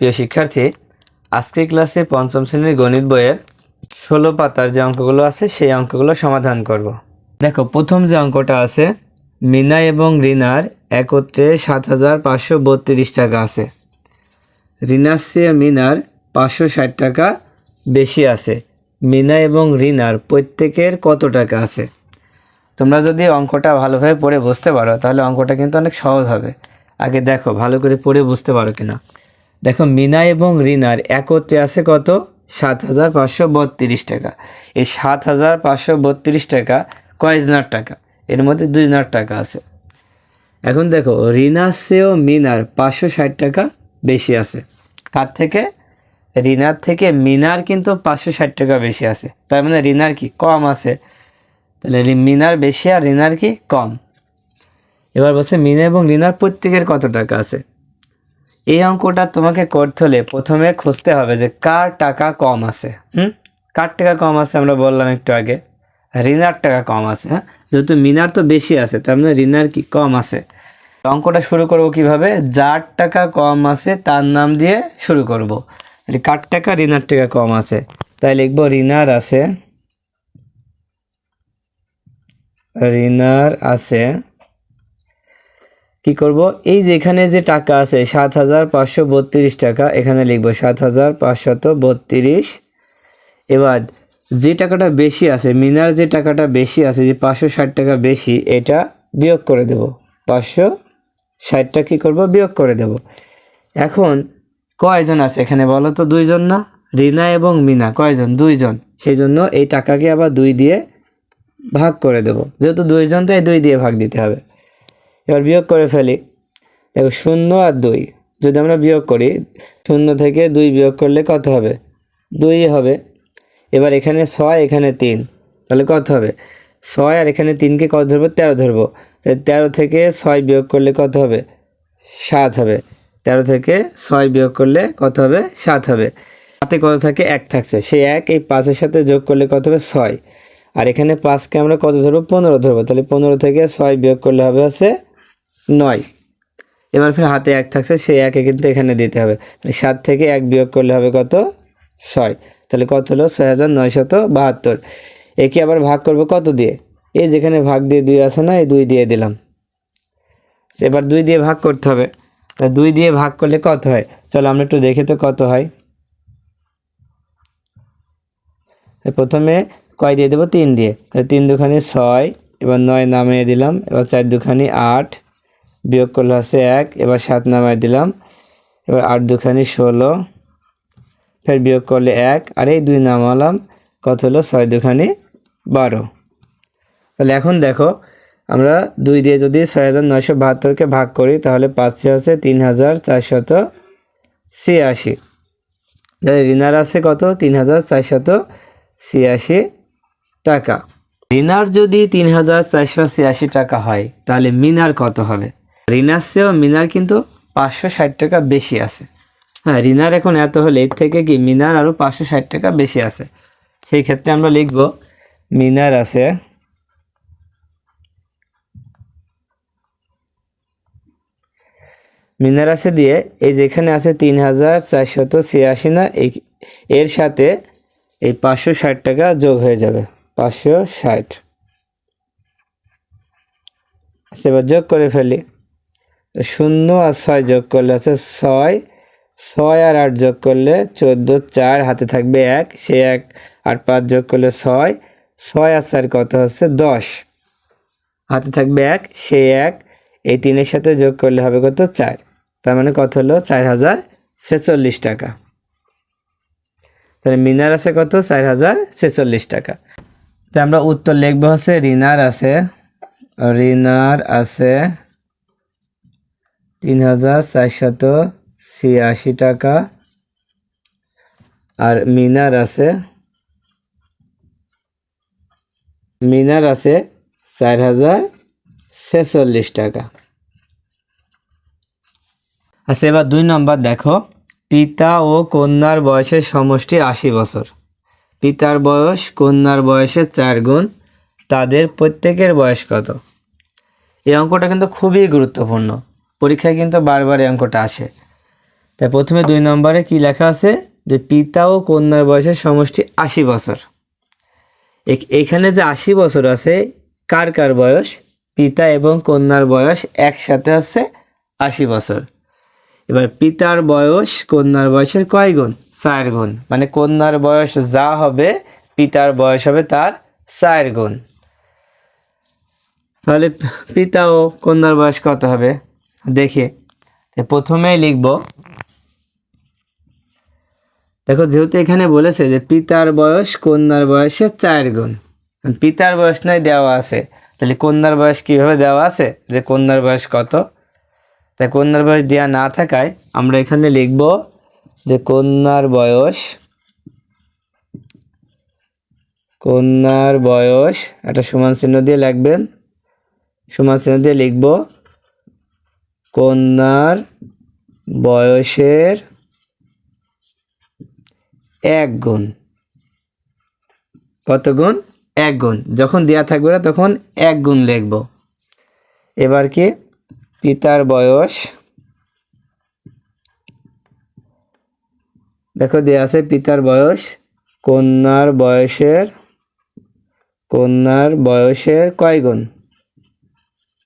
প্রিয় শিক্ষার্থী, আজকের ক্লাসে পঞ্চম শ্রেণির গণিত বইয়ের ষোলো পাতার যে অঙ্কগুলো আছে, সেই অঙ্কগুলো সমাধান করব। দেখো, প্রথম যে অঙ্কটা আছে, মিনা এবং রিনার একত্রে সাত হাজার পাঁচশো বত্রিশ টাকা আছে। রিনার চেয়ে মিনার পাঁচশো ষাট টাকা বেশি আছে। মিনা এবং রিনার প্রত্যেকের কত টাকা আছে? তোমরা যদি অঙ্কটা ভালোভাবে পড়ে বুঝতে পারো, তাহলে অঙ্কটা কিন্তু অনেক সহজ হবে। আগে দেখো, ভালো করে পড়ে বুঝতে পারো কিনা। দেখো, মিনা এবং রিনার একত্রে আছে কত? সাত হাজার পাঁচশো বত্রিশ টাকা। এই সাত হাজার পাঁচশো বত্রিশ টাকা কয় জনার টাকা? এর মধ্যে দুই জনার টাকা আছে। এখন দেখো, রিনার চেয়েও মিনার পাঁচশো ষাট টাকা বেশি আছে। কার থেকে? রিনার থেকে মিনার কিন্তু পাঁচশো ষাট টাকা বেশি আছে। তার মানে রিনার কি কম আছে? তাহলে মিনার বেশি আর রিনার কি কম? এবার বলছে মিনা এবং রিনার প্রত্যেকের কত টাকা আছে? এই অঙ্কটা তোমাকে করতে হলে প্রথমে খুঁজতে হবে যে কার টাকা কম আছে, হুম? কার টাকা কম আছে আমরা বললাম একটু আগে। রিনার টাকা কম আছে হ্যাঁ? যেহেতু মিনার তো বেশি আছে, তার মানে রিনার কি কম আছে? অঙ্কটা শুরু করব কীভাবে? যার টাকা কম আছে তার নাম দিয়ে শুরু করব। তাহলে কার টাকা রিনার টাকা কম আছে? তাই লিখব রিনার আছে রিনার আছে কি করব? এই যে এখানে যে টাকা আছে, সাত হাজার পাঁচশো বত্রিশ টাকা, এখানে লিখব সাত হাজার পাঁচশত বত্রিশ। এবার যে টাকাটা বেশি আছে, মিনার যে টাকাটা বেশি আছে, যে পাঁচশো ষাট টাকা বেশি, এটা বিয়োগ করে দেব। পাঁচশো ষাটটা কী করব? বিয়োগ করে দেব। এখন কয়জন আছে এখানে বলো তো? দুইজন না? রিনা এবং মিনা, কয়জন? দুইজন। সেই জন্য এই টাকাকে আবার দুই দিয়ে ভাগ করে দেব। যেহেতু দুইজন, তাই দুই দিয়ে ভাগ দিতে হবে। এবার বিয়োগ করে ফেলি। দেখো শূন্য আর দুই। যদি আমরা বিয়োগ করি, শূন্য থেকে দুই বিয়োগ করলে কত হবে? দুই হবে। এবার এখানে ছয়, এখানে তিন। তাহলে কত হবে? ছয় আর এখানে তিনকে কত ধরবো? তেরো ধরবো। তাহলে তেরো থেকে ছয় বিয়োগ করলে কত হবে? সাত হবে। তেরো থেকে ছয় বিয়োগ করলে কত হবে? সাত হবে। হাতে কত থাকে? এক থাকছে। সেই এক এই পাঁচের সাথে যোগ করলে কত হবে? ছয়। আর এখানে পাঁচকে আমরা কত ধরবো? পনেরো ধরবো। তাহলে পনেরো থেকে ছয় বিয়োগ করলে হবে হচ্ছে নয়। এবার ফের হাতে এক থাকছে সেই একে কিন্তু এখানে দিতে হবে। সাত থেকে এক বিয়োগ করলে হবে কত? ছয়। তাহলে কত হলো? ছয় হাজার নয়শত বাহাত্তর। একে আবার ভাগ করব কত দিয়ে? এই যেখানে ভাগ দিয়ে দুই আছে না, এই দুই দিয়ে দিলাম। এবার দুই দিয়ে ভাগ করতে হবে। তা দুই দিয়ে ভাগ করলে কত হয়? চলো আমরা একটু দেখে তো কত হয়। প্রথমে কয় দিয়ে দেবো? তিন দিয়ে। তিন দুখানি ছয়, এবার নয় নামিয়ে দিলাম, এবার চার দুখানি আট বিয়োগ করলে আছে এক, এবার সাত নামায় দিলাম। এবার আট দুখানি ষোলো। ফের বিয়োগ করলে এক, আর এই দুই নামালাম। কত হলো? ছয় দুখানি বারো। তাহলে এখন দেখো, আমরা দুই দিয়ে যদি ছয় হাজার নয়শো বাহাত্তরকে ভাগ করি, তাহলে পাচ্ছে আছে তিন হাজার চারশত ছিয়াশি। তাহলে ঋণার আছে কত? তিন হাজার চারশত ছিয়াশি টাকা। রিনার যদি তিন হাজার চারশো ছিয়াশি টাকা হয়, তাহলে মিনার কত হবে? রিনার চেয়েও মিনার কিন্তু পাঁচশো ষাট টাকা বেশি আছে। হ্যাঁ রিনার এখন এত হলে এর থেকে কি মিনার আরও পাঁচশো ষাট টাকা বেশি আছে? সেই ক্ষেত্রে আমরা লিখব, মিনার আছে মিনার আছে দিয়ে এই যেখানে আছে তিন হাজার চারশত ছিয়াশি না, এই এর সাথে এই পাঁচশো ষাট টাকা যোগ হয়ে যাবে, পাঁচশো ষাট। আচ্ছা এবার যোগ করে ফেলি। শূন্য আর ছয় যোগ করলে আছে ছয়। ছয় আর আট যোগ করলে চোদ্দ, চার, হাতে থাকবে এক। সে এক আর পাঁচ যোগ করলে ছয়। ছয় আর চার কত হচ্ছে? দশ। হাতে থাকবে এক সে এক। এই তিনের সাথে যোগ করলে হবে কত? চার। তার মানে কত হলো? চার হাজার ছেচল্লিশ টাকা। তাহলে মিনার আছে কত? চার হাজার ছেচল্লিশ টাকা। তো আমরা উত্তর লিখব হচ্ছে রিনার আছে। রিনার আছে তিন হাজার চারশত ছিয়াশি টাকা। আর মিনার আছে মিনার আছে চার হাজার ছেচল্লিশ টাকা। আচ্ছা এবার দুই নম্বর দেখো। পিতা ও কন্যার বয়সের সমষ্টি আশি বছর। পিতার বয়স কন্যার বয়সের চার গুণ, তাদের প্রত্যেকের বয়স কত? এই অঙ্কটা কিন্তু খুবই গুরুত্বপূর্ণ। পরীক্ষায় কিন্তু বারবার এই অঙ্কটা আসে। তাই প্রথমে দুই নম্বরে কি লেখা আছে যে, পিতা ও কন্যার বয়সের সমষ্টি আশি বছর। এখ- এখানে যে আশি বছর আছে, কার কার বয়স? পিতা এবং কন্যার বয়স একসাথে আছে আশি বছর। এবার পিতার বয়স কন্যার বয়সের কয় গুণ? চার গুণ। মানে কন্যার বয়স যা হবে, পিতার বয়স হবে তার চার গুণ। তাহলে পিতা ও কন্যার বয়স কত হবে? দেখি তো প্রথমেই লিখব দেখো যেহেতু এখানে বলেছে যে পিতার বয়স কন্যার বয়সের চার গুণ পিতার বয়স নাই দেওয়া আছে তাহলে কন্যার বয়স কীভাবে দেওয়া আছে যে কন্যার বয়স কত তাই কন্যার বয়স দেওয়া না থাকায় আমরা এখানে লিখব যে কন্যার বয়স কন্যার বয়স একটা সমান চিহ্ন দিয়ে লিখবেন সমান চিহ্ন দিয়ে লিখব কন্যার বয়সের এক গুণ। কত গুণ? এক গুণ। যখন দেয়া থাকবে না, তখন এক গুণ লিখব। এবার কি? পিতার বয়স। দেখো, দেয়া আছে পিতার বয়স, কন্যার বয়সের কন্যার বয়সের কয় গুণ?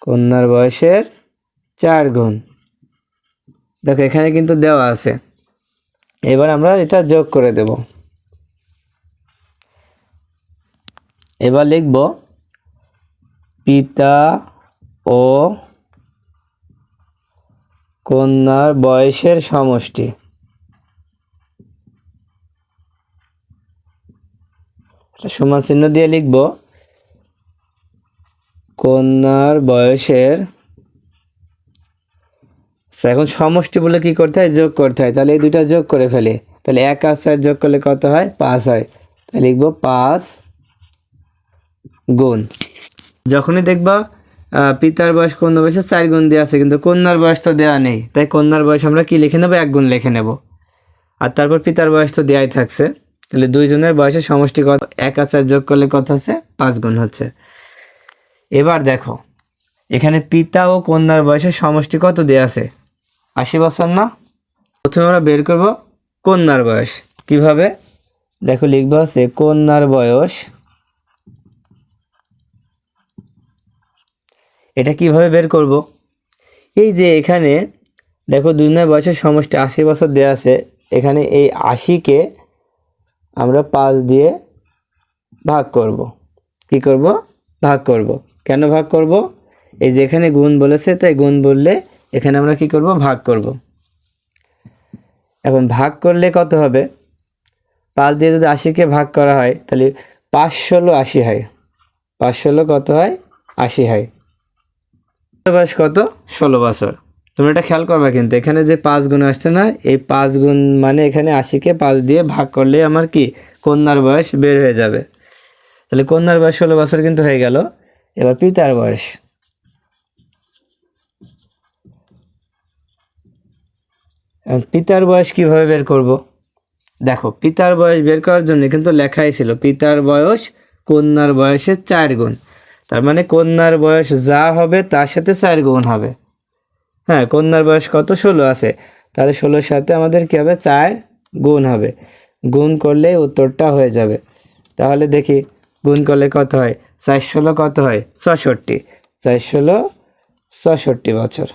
কন্যার বয়সের চার গুণ। দেখো, এখানে কিন্তু দেওয়া আছে। এবার আমরা এটা যোগ করে দেব। এবার লিখব, পিতা ও কন্যার বয়সের সমষ্টি। সমান চিহ্ন দিয়ে লিখব, কন্যার বয়সের এখন সমষ্টি বলে কি করতে হয়? যোগ করতে হয়। তাহলে এই দুইটা যোগ করে ফেলি। তাহলে এক আর চার যোগ করলে কত হয়? পাঁচ হয়। তাহলে লিখব পাঁচ গুণ। যখনই দেখবা পিতার বয়স কন্যার বয়সে? চার গুণ দেওয়া আছে। কিন্তু কন্যার বয়স তো দেওয়া নেই। তাই কন্যার বয়স আমরা কি লিখে নেব? এক গুণ লিখে নেব। আর তারপর পিতার বয়স তো দেওয়াই থাকছে। তাহলে দুইজনের বয়সের সমষ্টি কত? এক আর চার যোগ করলে কত হচ্ছে? পাঁচ গুণ হচ্ছে। এবার দেখো, এখানে পিতা ও কন্যার বয়সের সমষ্টি কত দেওয়া আছে? আশি বছর না? প্রথমে আমরা বের করব কন্যার বয়স। কীভাবে? দেখো, লিখব হচ্ছে কন্যার বয়স। এটা কীভাবে বের করব? এই যে এখানে, দেখো দুজনের বয়সের সমষ্টি আশি বছর দেওয়া আছে। এখানে এই আশিকে আমরা পাঁচ দিয়ে ভাগ করব। কি করব? ভাগ করব। কেন ভাগ করব? এই যেখানে গুণ বলেছে, তাই গুণ বললে এখানে আমরা কি করব? ভাগ করব। এখন ভাগ করলে কত হবে? পাঁচ দিয়ে যদি আশিকে ভাগ করা হয়, তাহলে পাঁচ ষোলো আশি হয়। পাঁচ ষোলো কত হয়? আশি হয়। বয়স কত? ষোলো বছর। তোমরা এটা খেয়াল করবে কিন্তু, এখানে যে পাঁচ গুণ আসছে না, এই পাঁচ গুণ মানে এখানে আশিকে পাঁচ দিয়ে ভাগ করলে আমার কি? কন্যার বয়স বের হয়ে যাবে। তাহলে কন্যার বয়স ষোলো বছর কিন্তু হয়ে গেল। এবার পিতার বয়স। পিতার বয়স কীভাবে বের করব? দেখো, পিতার বয়স বের করার জন্য কিন্তু লেখাই ছিল, পিতার বয়স কন্যার বয়সের চার গুণ। তার মানে কন্যার বয়স যা হবে, তার সাথে চার গুণ হবে। হ্যাঁ কন্যার বয়স কত? ষোলো আছে। তাহলে ষোলোর সাথে আমাদের কী হবে? চার গুণ হবে। গুণ করলে উত্তরটা হয়ে যাবে। তাহলে দেখি, গুণ করলে কত হয়? চার ষোলো কত হয়? ছষট্টি। চার ষোলো, ছষট্টি বছর।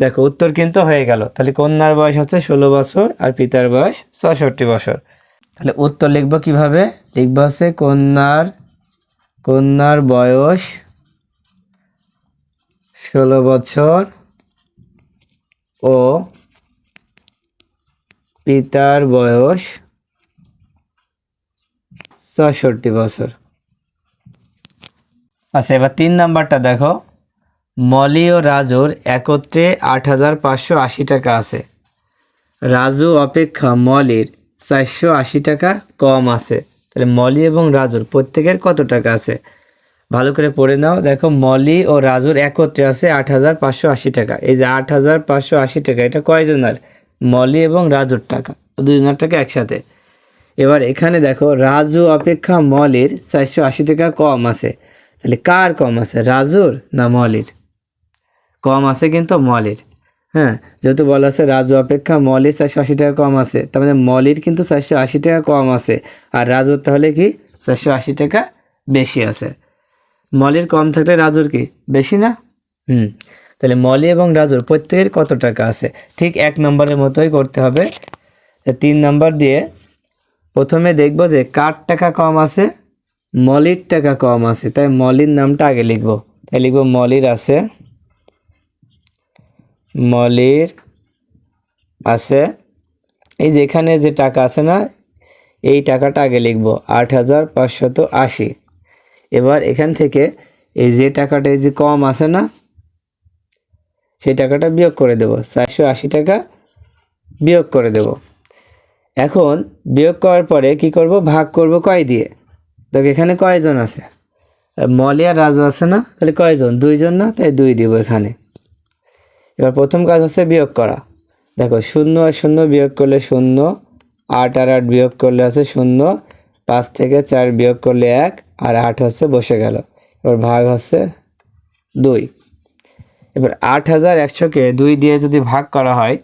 দেখো, উত্তর কিন্তু হয়ে গেল। তাহলে কন্যার বয়স হচ্ছে ষোলো বছর আর পিতার বয়স ছষট্টি বছর। তাহলে উত্তর লিখব কীভাবে? লিখব হচ্ছে কন্যার কন্যার বয়স ষোলো বছর ও পিতার বয়স ছষট্টি বছর। আচ্ছা এবার তিন নাম্বারটা দেখো। মলি ও রাজুর একত্রে আট হাজার পাঁচশো আশি টাকা আছে। রাজু অপেক্ষা মলির চারশো আশি টাকা কম আছে। তাহলে মলি এবং রাজুর প্রত্যেকের কত টাকা আছে? ভালো করে পড়ে নাও। দেখো, মলি ও রাজুর একত্রে আছে আট হাজার পাঁচশো আশি টাকা। এই যে আট হাজার পাঁচশো আশি টাকা, এটা কয়জনের? মলি এবং রাজুর টাকা। দুজনের টাকা একসাথে। এবার এখানে দেখো, রাজু অপেক্ষা মলির চারশো আশি টাকা কম আছে। তাহলে কার কম আছে, রাজুর না মলির? কম আছে কিন্তু মলের। হ্যাঁ যেহেতু বলা আছে রাজু অপেক্ষা মলের চারশো আশি টাকা কম আছে, তার মানে মলির কিন্তু চারশো আশি টাকা কম আছে, আর রাজুর তাহলে কি চারশো আশি টাকা বেশি আছে। মলের কম থাকলে রাজুর কি বেশি না? হুম, তাহলে মলি এবং রাজুর প্রত্যেকের কত টাকা আছে? ঠিক এক নম্বরের মতোই করতে হবে। তিন নম্বর দিয়ে প্রথমে দেখব যে কার টাকা কম আছে, মলির টাকা কম আছে, তাই মলির নামটা আগে লিখব। তাই লিখব মলির আছে মলির আছে। এই যে এখানে যে টাকা আছে না, এই টাকাটা আগে লিখব, আট হাজার পাঁচশত আশি। এবার এখান থেকে এই যে টাকাটা এই যে কম আছে না, সেই টাকাটা বিয়োগ করে দেব, চারশো আশি টাকা বিয়োগ করে দেব। এখন বিয়োগ করার পরে কি করব, ভাগ করব কয় দিয়ে? দেখ এখানে কয়জন আছে? আর মলি আর রাজু আছে না, তাহলে কয়জন? দুইজন না, তাই দুই দিব এখানে। এবার প্রথম কাজ হচ্ছে বিয়োগ করা। দেখো, শূন্য আর শূন্য বিয়োগ করলে শূন্য, আট আর আট বিয়োগ করলে আছে শূন্য, পাঁচ থেকে চার বিয়োগ করলে এক, আর আট হচ্ছে বসে গেল। এবার ভাগ হচ্ছে দুই। এবার আট হাজার একশোকে দুই দিয়ে যদি ভাগ করা হয়,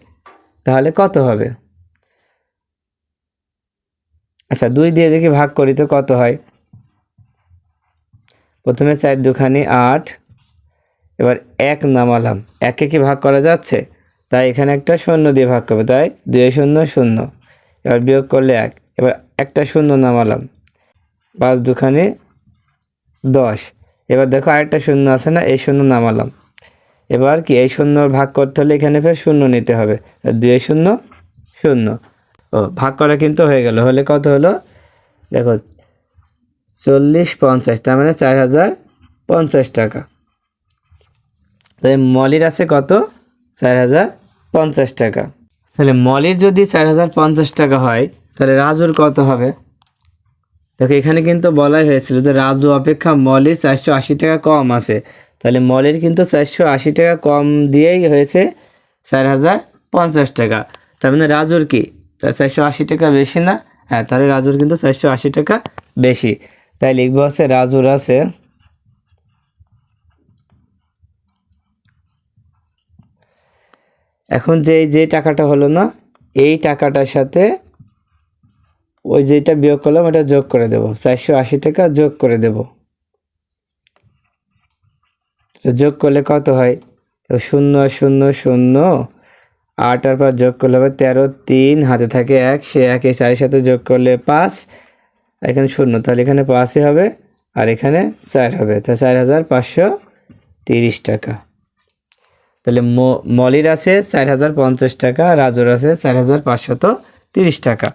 তাহলে কত হবে? আচ্ছা দুই দিয়ে দেখি ভাগ করি তো কত হয়? প্রথমে চার দুখানি আট এবার এক নামালাম। একে কি ভাগ করা যাচ্ছে? তাই এখানে একটা শূন্য দিয়ে ভাগ করবে। তাই দুই শূন্য শূন্য। এবার বিয়োগ করলে এক। এবার একটা শূন্য নামালাম। পাঁচ দুখানি দশ। এবার দেখো আরেকটা শূন্য আছে না? এই শূন্য নামালাম। এবার কি? এই শূন্য ভাগ করতে হলে এখানে ফের শূন্য নিতে হবে। দুই শূন্য শূন্য। ও, ভাগ করা কিন্তু হয়ে গেল। হলে কত হলো? দেখো, চল্লিশ পঞ্চাশ। তার মানে চার হাজার পঞ্চাশ টাকা। তাই মলির আছে কত? চার হাজার পঞ্চাশ টাকা। তাহলে মলির যদি চার হাজার পঞ্চাশ টাকা হয়, তাহলে রাজুর কত হবে? দেখো, এখানে কিন্তু বলাই হয়েছিল যে রাজু অপেক্ষা মলির চারশো আশি টাকা কম আছে। তাহলে মলির কিন্তু চারশো আশি টাকা কম দিয়েই হয়েছে চার হাজার পঞ্চাশ টাকা। তার মানে রাজুর কি? তার চারশো আশি টাকা বেশি না? হ্যাঁ তাহলে রাজুর কিন্তু চারশো আশি টাকা বেশি। তাই লিখব আছে রাজুর আছে এখন যে যে টাকাটা হলো না, এই টাকাটার সাথে ওই যেটা বিয়োগ করলাম, ওটা যোগ করে দেব। চারশো আশি টাকা যোগ করে দেব। যোগ করলে কত হয়? তো শূন্য শূন্য শূন্য। আট আর পাঁচ যোগ করলে হবে তেরো, তিন। হাতে থাকে এক, সে এক এই চারের সাথে যোগ করলে পাঁচ। এখানে শূন্য, তাহলে এখানে পাঁচই হবে, আর এখানে চার হবে। তা চার হাজার পাঁচশো তিরিশ টাকা। তাহলে মলির আছে চার হাজার পঞ্চাশ টাকা রাজুর আছে চার হাজার পাঁচশত তিরিশ টাকা।